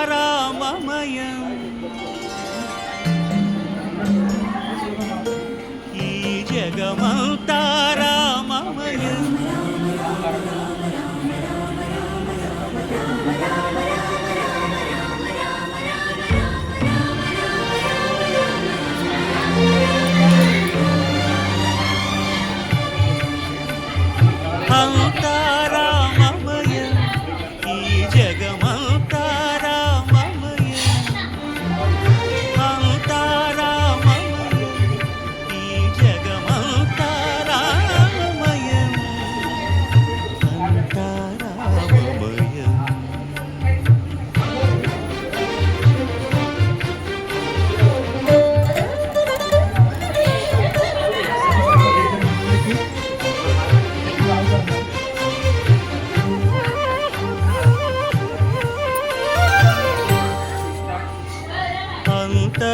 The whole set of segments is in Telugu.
అంతారామమయం ఈ జగమంతారామమయం అంతా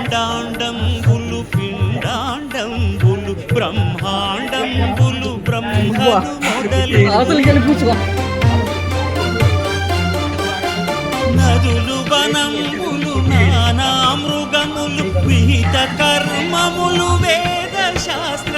అండాండంబులు పిండాండంబులు బ్రహ్మాండంబులు బ్రహ్మలు మొదలు నదులు వనంబులు నానా మృగములు విహిత కర్మములు వేద శాస్త్ర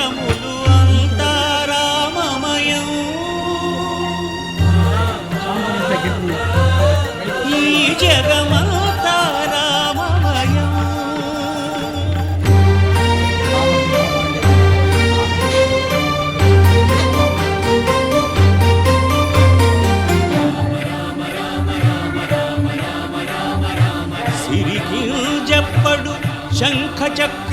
శంఖచక్ర